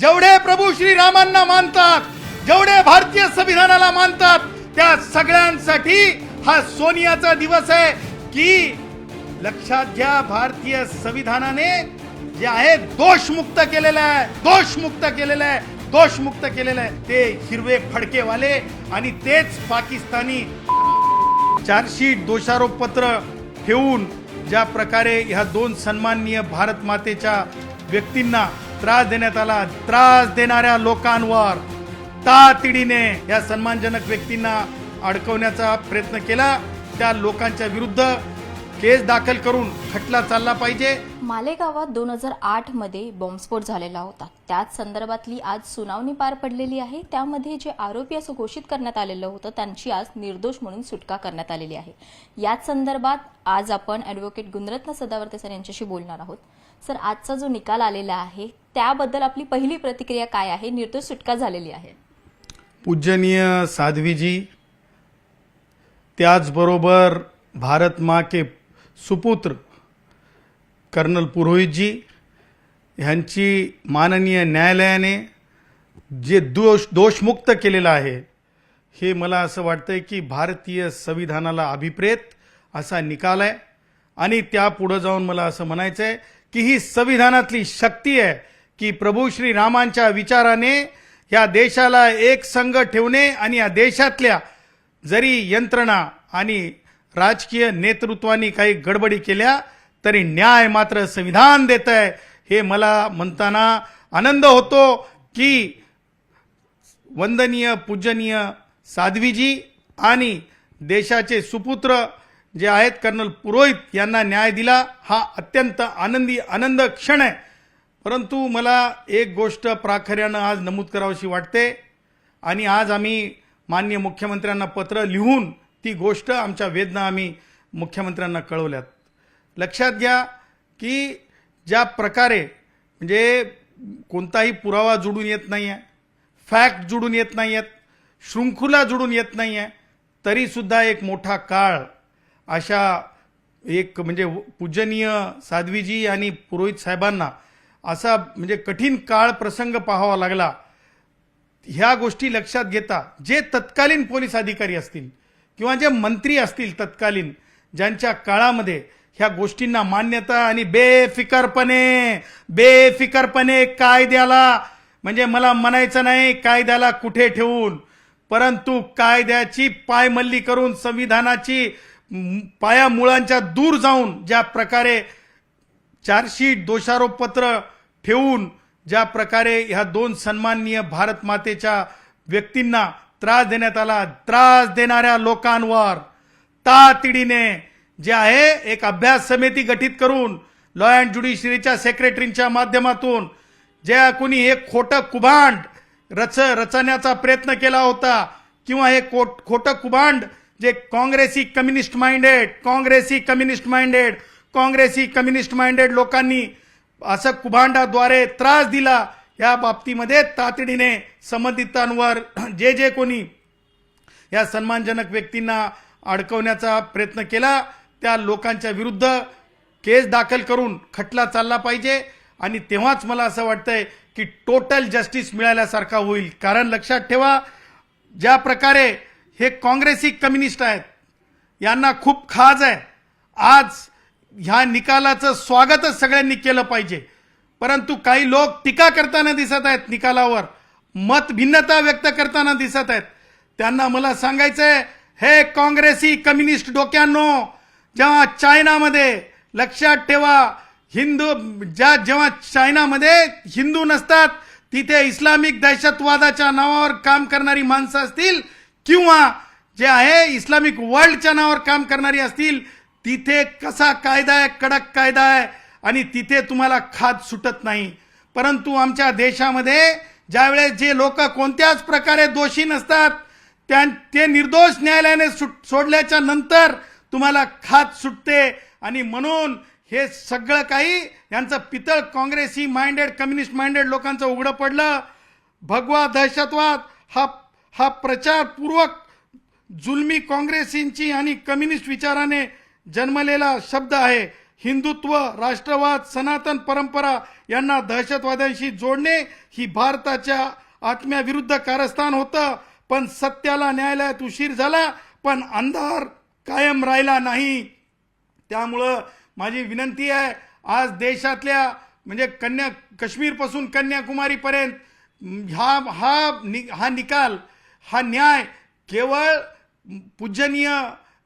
जेवढे प्रभू श्रीरामांना मानतात जेवढे भारतीय संविधानाला मानतात त्या सगळ्यांसाठी हा सोनियाचा दिवस आहे की लक्षात घ्या भारतीय संविधानाने जे आहे दोषमुक्त केलेलं आहे दोषमुक्त केलेलं आहे दोषमुक्त केलेलं आहे. ते हिरवे फडकेवाले आणि तेच पाकिस्तानी चार्जशीट दोषारोप पत्र ठेवून ज्या प्रकारे ह्या दोन सन्माननीय भारत मातेच्या व्यक्तींना त्रास देण्यात आला. त्रास देणाऱ्या लोकांवर तातडीने या सन्मानजनक व्यक्तींना अडकवण्याचा प्रयत्न केला. त्या लोकांच्या विरुद्ध केस दाखल करून खटला चालला पाहिजे. मालेगावात दोन हजार आठमध्ये बॉम्बस्फोट झालेला होता. त्याच संदर्भातली आज सुनावणी पार पडलेली आहे. त्यामध्ये जे आरोपी असं घोषित करण्यात आलेलं होतं त्यांची आज निर्दोष म्हणून सुटका करण्यात आलेली आहे. याच संदर्भात आज आपण ॲडव्होकेट गुणरत्न सदावर्ते सर यांच्याशी बोलणार आहोत. सर आजचा जो निकाल आलेला आहे त्याबद्दल आपली पहिली प्रतिक्रिया काय आहे? निर्दोष सुटका झालेली आहे. पूजनीय साध्वीजी त्याचबरोबर भारत माँ के सुपुत्र कर्नल पुरोहितजी ह्यांची माननीय न्यायालयाने जे दोष दोषमुक्त केलेलं आहे हे मला असं वाटतं आहे की भारतीय संविधानाला अभिप्रेत असा निकाल आहे. आणि त्या पुढं जाऊन मला असं म्हणायचं आहे की ही संविधानातली शक्ती आहे की प्रभू श्री रामांच्या विचाराने या देशाला एक संघ ठेवणे आणि या देशातल्या जरी यंत्रणा आणि राजकीय नेतृत्वाने काही गडबडी केल्या तरी न्याय मात्र संविधान देत आहे हे मला म्हणताना आनंद होतो की वंदनीय पूजनीय साध्वीजी आणि देशाचे सुपुत्र जे आहेत कर्नल पुरोहित यांना न्याय दिला हा अत्यंत आनंदी आनंद क्षण आहे. परंतु मला एक गोष्ट प्राखर्यानं आज नमूद करावीशी वाटते आणि आज आम्ही मान्य मुख्यमंत्र्यांना पत्र लिहून ती गोष्ट आमच्या वेदना आम्ही मुख्यमंत्र्यांना कळवल्यात. लक्षात घ्या की ज्या प्रकारे म्हणजे कोणताही पुरावा जुडून येत नाही आहे फॅक्ट जुडून येत नाही आहेत शृंखला जुडून येत नाही आहे तरीसुद्धा एक मोठा काळ अशा एक म्हणजे पूजनीय साध्वीजी आणि पुरोहित साहेबांना असा म्हणजे कठीण काळ प्रसंग पाहावा लागला. ह्या गोष्टी लक्षात घेता जे तत्कालीन पोलीस अधिकारी असतील किंवा जे मंत्री असतील तत्कालीन ज्यांच्या काळामध्ये ह्या गोष्टींना मान्यता आणि बेफिकरपणे बेफिकरपणे कायद्याला म्हणजे मला म्हणायचं नाही कायद्याला कुठे ठेवून परंतु कायद्याची पायमल्ली करून संविधानाची पाया मुळांच्या दूर जाऊन ज्या प्रकारे चार्जशीट दोषारोपपत्र ठेवून ज्या प्रकारे ह्या दोन सन्माननीय भारत मातेच्या व्यक्तींना त्रास देण्यात आला त्रास देणाऱ्या लोकांवर तातडीने जे आहे एक अभ्यास समिती गठीत करून लॉ अँड ज्युडिशरीच्या सेक्रेटरीच्या माध्यमातून ज्या कोणी हे खोटं कुभांड रच रचण्याचा प्रयत्न केला होता किंवा हे खोट खोटं कुभांड जे काँग्रेसी कम्युनिस्ट माइंडेड काँग्रेसी कम्युनिस्ट माइंडेड काँग्रेसी कम्युनिस्ट माइंडेड लोकांनी असं कुभांडाद्वारे त्रास दिला या बाबतीमध्ये तातडीने संबंधितांवर जे जे कोणी या सन्मानजनक व्यक्तींना अडकवण्याचा प्रयत्न केला त्या लोकांच्या विरुद्ध केस दाखल करून खटला चालला पाहिजे. आणि तेव्हाच मला असं वाटतंय की टोटल जस्टिस मिळाल्यासारखा होईल. कारण लक्षात ठेवा ज्या प्रकारे हे काँग्रेसी कम्युनिस्ट आहेत. यांना खूप खाज आहे. आज ह्या निकालाचं स्वागतच सगळ्यांनी केलं पाहिजे. परंतु काही लोक टीका करताना दिसत आहेत निकालावर. मत भिन्नता व्यक्त करताना दिसत आहेत. त्यांना मला सांगायचंय हे काँग्रेसी कम्युनिस्ट डोक्यांनो जेव्हा चायनामध्ये लक्षात ठेवा हिंदू ज्या जेव्हा चायनामध्ये हिंदू नसतात तिथे इस्लामिक दहशतवादाच्या नावावर काम करणारी माणसं असतील किंवा जे आहे इस्लामिक वर्ल्डच्या नावावर काम करणारी असतील तिथे कसा कायदा आहे कडक कायदा आहे आणि तिथे तुम्हाला खात सुटत नाही. परंतु आमच्या देशामध्ये ज्यावेळेस जे लोक कोणत्याच प्रकारे दोषी नसतात त्या ते निर्दोष न्यायालयाने सुट सोडल्याच्या नंतर तुम्हाला खात सुटते. आणि म्हणून हे सगळं काही यांचं पितळ काँग्रेसी माइंडेड कम्युनिस्ट माइंडेड लोकांचं उघडं पडलं. भगवा दहशतवाद हा हा प्रचारपूर्वक जुलमी काँग्रेसींची आणि कम्युनिस्ट विचाराने जन्मलेला शब्द आहे. हिंदुत्व राष्ट्रवाद सनातन परंपरा यांना दहशतवाद्यांशी जोडणे ही भारताच्या आत्म्याविरुद्ध कारस्थान होतं. पण सत्याला न्यायालयात उशीर झाला पण अंधार कायम राहिला नाही. त्यामुळं माझी विनंती आहे आज देशातल्या म्हणजे कन्या काश्मीरपासून कन्याकुमारीपर्यंत हा हा नि हा निकाल हा न्याय केवळ पूजनीय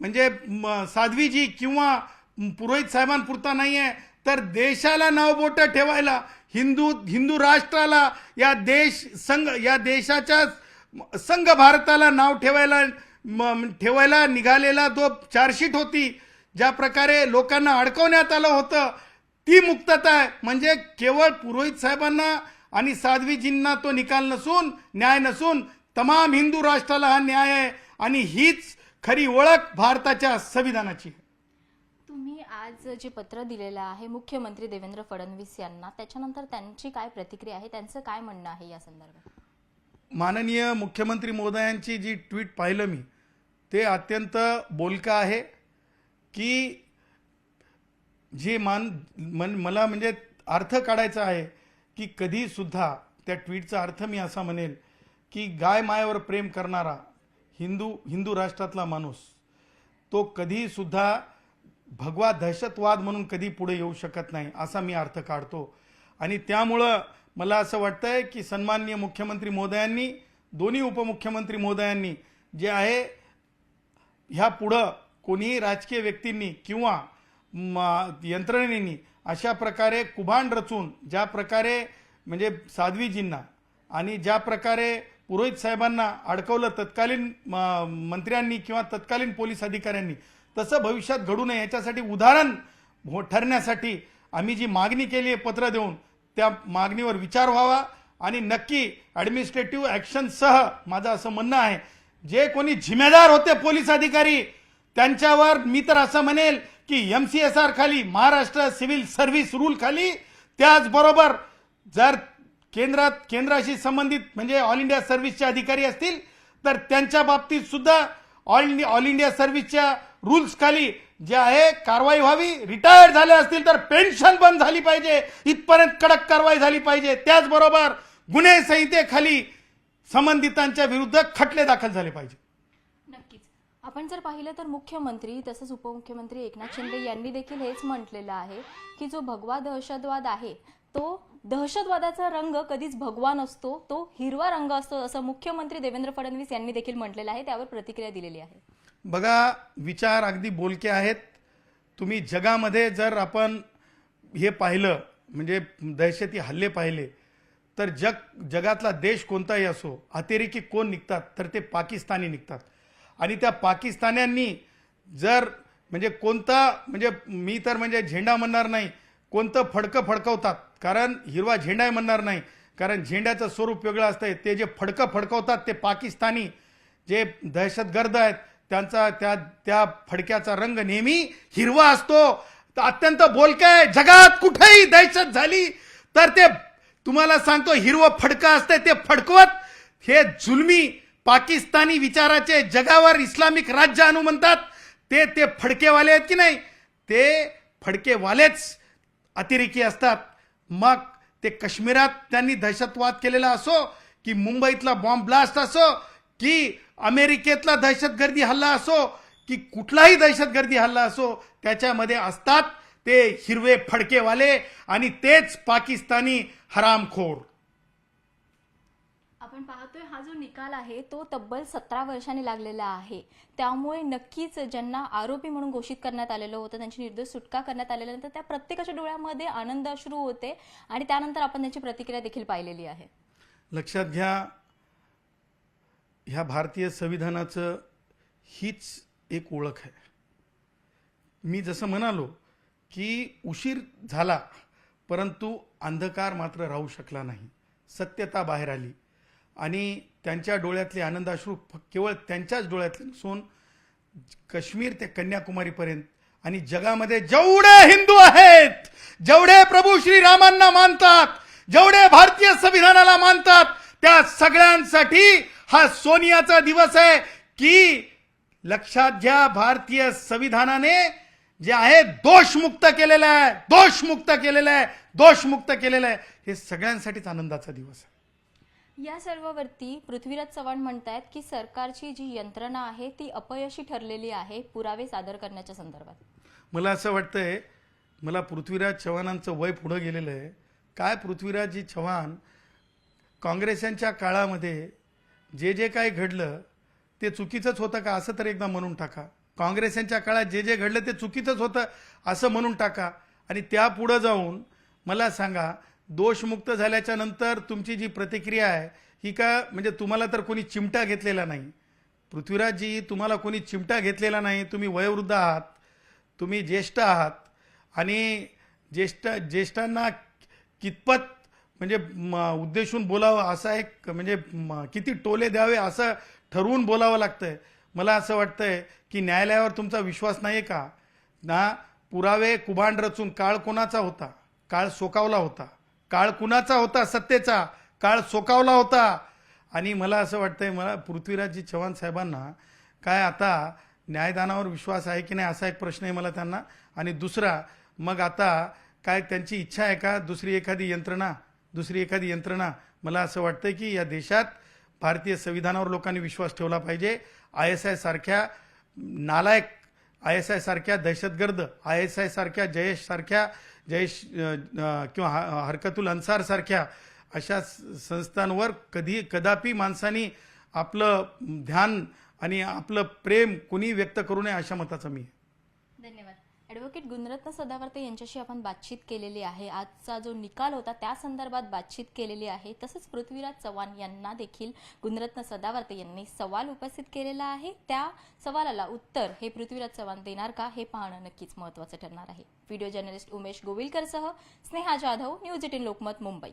म्हणजे म, साध्वीजी किंवा पुरोहित साहेबांपुरता नाही आहे तर देशाला नावबोटं ठेवायला हिंदू हिंदू राष्ट्राला या देश संघ या देशाच्या संघ भारताला नाव ठेवायला ठेवायला निघालेला जो चार्जशीट होती. ज्या प्रकारे लोकांना अडकवण्यात आलं होतं ती मुक्तता आहे. म्हणजे केवळ पुरोहित साहेबांना आणि साध्वीजींना तो निकाल नसून न्याय नसून तमाम हिंदू राष्ट्राला हा न्याय आहे आणि हीच खरी ओळख भारताच्या संविधानाची आहे. तुम्ही आज जे पत्र दिलेलं आहे मुख्यमंत्री देवेंद्र फडणवीस यांना त्याच्यानंतर त्यांची काय प्रतिक्रिया आहे? त्यांचं काय म्हणणं आहे या संदर्भात? माननीय मुख्यमंत्री महोदयांची जी ट्विट पाहिलं मी ते अत्यंत बोलकं आहे की जे मान मन मला म्हणजे अर्थ काढायचा आहे की कधीसुद्धा त्या ट्विटचा अर्थ मी असा म्हणेल की गाय मायावर प्रेम करणारा हिंदू हिंदू राष्ट्रातला माणूस तो कधीसुद्धा भगवा दहशतवाद म्हणून कधी पुढे येऊ शकत नाही असा मी अर्थ काढतो. आणि त्यामुळं मला असं वाटतंय की सन्माननीय मुख्यमंत्री महोदयांनी दोन्ही उपमुख्यमंत्री महोदयांनी जे आहे ह्या पुढं कोणीही राजकीय व्यक्तींनी किंवा म- यंत्रणेनी अशा प्रकारे कुभांड रचून ज्या प्रकारे म्हणजे साध्वीजींना आणि ज्या प्रकारे पुरोहित साहेबांना अडकवलं तत्कालीन म- मंत्र्यांनी किंवा तत्कालीन पोलीस अधिकाऱ्यांनी तसं भविष्यात घडू नये याच्यासाठी उदाहरण हो- ठरण्यासाठी आम्ही जी मागणी केली आहे पत्र देऊन त्या मागणीवर विचार व्हावा आणि नक्की ॲडमिनिस्ट्रेटिव्ह ॲक्शनसह माझं असं म्हणणं आहे जे कोणी जिम्मेदार होते पोलीस अधिकारी त्यांच्यावर मी तर असं म्हणेल की एम सी एस आर खाली महाराष्ट्र सिव्हिल सर्व्हिस रूल खाली त्याचबरोबर जर केंद्रात केंद्राशी संबंधित म्हणजे ऑल इंडिया सर्व्हिसचे अधिकारी असतील तर त्यांच्या बाबतीत सुद्धा ऑल ऑल इंडिया सर्व्हिसच्या रूल्स खाली जे आहे कारवाई व्हावी रिटायर्ड झाले असतील तर पेन्शन बंद झाली पाहिजे. इथपर्यंत कडक कारवाई झाली पाहिजे. त्याचबरोबर गुन्हे संहितेखाली संबंधितांच्या विरुद्ध खटले दाखल झाले पाहिजे. नक्कीच. आपण जर पाहिलं तर मुख्यमंत्री तसंच उपमुख्यमंत्री एकनाथ शिंदे यांनी देखील हेच म्हटलेलं आहे की जो भगवा दहशतवाद आहे तो दहशतवादाचा रंग कधीच भगवा नसतो तो हिरवा रंग असतो असं मुख्यमंत्री देवेंद्र फडणवीस यांनी देखील म्हटलेलं आहे त्यावर प्रतिक्रिया दिलेली आहे. बघा विचार अगदी बोलके आहेत. तुम्ही जगामध्ये जर आपण हे पाहिलं म्हणजे दहशती हल्ले पाहिले तर जग जगातला देश कोणताही असो अतिरेकी कोण निघतात तर ते पाकिस्तानी निघतात. आणि त्या पाकिस्तान्यांनी जर म्हणजे कोणता म्हणजे मी तर म्हणजे झेंडा म्हणणार नाही कोणतं फडकं फडकवतात? कारण हिरवा झेंडा म्हणणार नाही. कारण झेंड्याचं स्वरूप वेगळं असतंय. ते जे फडकं फडकवतात ते पाकिस्तानी जे दहशतगर्द आहेत त्यांचा त्या त्या फडक्याचा रंग नेहमी हिरवा असतो. तर अत्यंत बोलकं आहे. जगात कुठेही दहशत झाली तर ते तुम्हाला सांगतो हिरवं फडकं असतंय ते फडकवत. हे जुलमी पाकिस्तानी विचाराचे जगावर इस्लामिक राज्य आणू म्हणतात. ते ते फडकेवाले आहेत की नाही? ते फडकेवालेच अतिरेकी असतात. मग ते काश्मीरात त्यांनी दहशतवाद केलेला असो की मुंबईतला बॉम्ब ब्लास्ट असो की अमेरिकेतला दहशतगर्दी हल्ला असो की कुठलाही दहशतगर्दी हल्ला असो त्याच्यामध्ये असतात ते हिरवे फडकेवाले आणि तेच पाकिस्तानी हरामखोर. आपण पाहतोय हा जो निकाल आहे तो तब्बल सतरा वर्षांनी लागलेला आहे. त्यामुळे नक्कीच ज्यांना आरोपी म्हणून घोषित करण्यात आलेलं होतं त्यांची निर्दोष सुटका करण्यात आलेल्या नंतर त्या प्रत्येकाच्या डोळ्यामध्ये आनंद अश्रू होते आणि त्यानंतर आपण त्यांची प्रतिक्रिया देखील पाहिलेली आहे. लक्षात घ्या ह्या भारतीय संविधानाचं हीच एक ओळख आहे. मी जसं म्हणालो की उशीर झाला परंतु अंधकार मात्र राहू शकला नाही. सत्यता बाहेर आली. आणि त्यांच्या डोळ्यातले आनंदाश्रू केवळ त्यांच्याच डोळ्यातले नसून काश्मीर ते कन्याकुमारीपर्यंत आणि जगामध्ये जेवढे हिंदू आहेत जेवढे प्रभू श्रीरामांना मानतात जेवढे भारतीय संविधानाला मानतात त्या सगळ्यांसाठी हा सोनियाचा दिवस आहे की लक्षात घ्या भारतीय संविधानाने जे आहे दोषमुक्त केलेलं आहे दोषमुक्त केलेलं आहे दोषमुक्त केलेलं आहे. हे सगळ्यांसाठीच आनंदाचा दिवस आहे. या सर्ववरती पृथ्वीराज चव्हाण म्हणतायत की सरकारची जी यंत्रणा आहे ती अपयशी ठरलेली आहे पुरावे सादर करण्याच्या संदर्भात. मला असं वाटतंय मला पृथ्वीराज चव्हाणांचं वय पुढं गेलेलं आहे. काय पृथ्वीराजजी चव्हाण काँग्रेसांच्या काळामध्ये जे जे काय घडलं ते चुकीचंच होतं का असं तर एकदा म्हणून टाका. काँग्रेसांच्या काळात जे जे घडलं ते चुकीचंच होतं असं म्हणून टाका. आणि त्या पुढं जाऊन मला सांगा दोषमुक्त झाल्याच्यानंतर तुमची जी प्रतिक्रिया आहे ही का म्हणजे तुम्हाला तर कोणी चिमटा घेतलेला नाही. पृथ्वीराजजी तुम्हाला कोणी चिमटा घेतलेला नाही. तुम्ही वयोवृद्ध आहात तुम्ही ज्येष्ठ आहात आणि ज्येष्ठ ज्येष्ठांना कितपत म्हणजे म, उद्देशून बोलावं असा एक म्हणजे किती टोले द्यावे असं ठरवून बोलावं लागतंय. मला असं वाटतंय की न्यायालयावर तुमचा विश्वास नाही आहे का? ना पुरावे कुभांड रचून काळ कोणाचा होता? काळ सोकावला होता. काळ कुणाचा होता? सत्तेचा. काळ सोकावला होता. आणि मला असं वाटतंय मला पृथ्वीराजजी चव्हाण साहेबांना काय आता न्यायदानावर विश्वास आहे की नाही असा एक प्रश्न आहे मला त्यांना. आणि दुसरा मग आता काय त्यांची इच्छा आहे का? दुसरी एखादी यंत्रणा दुसरी एखादी यंत्रणा. मला असं वाटतं की या देशात भारतीय संविधानावर लोकांनी विश्वास ठेवला पाहिजे. आय एस आय सारख्या नालायक आय एस आय सारख्या दहशतगर्द आय एस आय सारख्या जयेश सारख्या जयेश किंवा हरकतुल अन्सार सारख्या अशा संस्थांवर कधी कदापि माणसानी आपलं ध्यान आणि आपलं प्रेम कुणी व्यक्त करू नये अशा मताचा मी धन्यवाद. ॲडव्होकेट गुणरत्न सदावर्ते यांच्याशी आपण बातचीत केलेली आहे. आजचा जो निकाल होता त्या संदर्भात बातचीत केलेली आहे. तसंच पृथ्वीराज चव्हाण यांना देखील गुणरत्न सदावर्ते यांनी सवाल उपस्थित केलेला आहे. त्या सवालाला उत्तर हे पृथ्वीराज चव्हाण देणार का हे पाहणं नक्कीच महत्त्वाचं ठरणार आहे. व्हिडिओ जर्नलिस्ट उमेश गोविलकरसह स्नेहा जाधव न्यूज एटीन लोकमत मुंबई.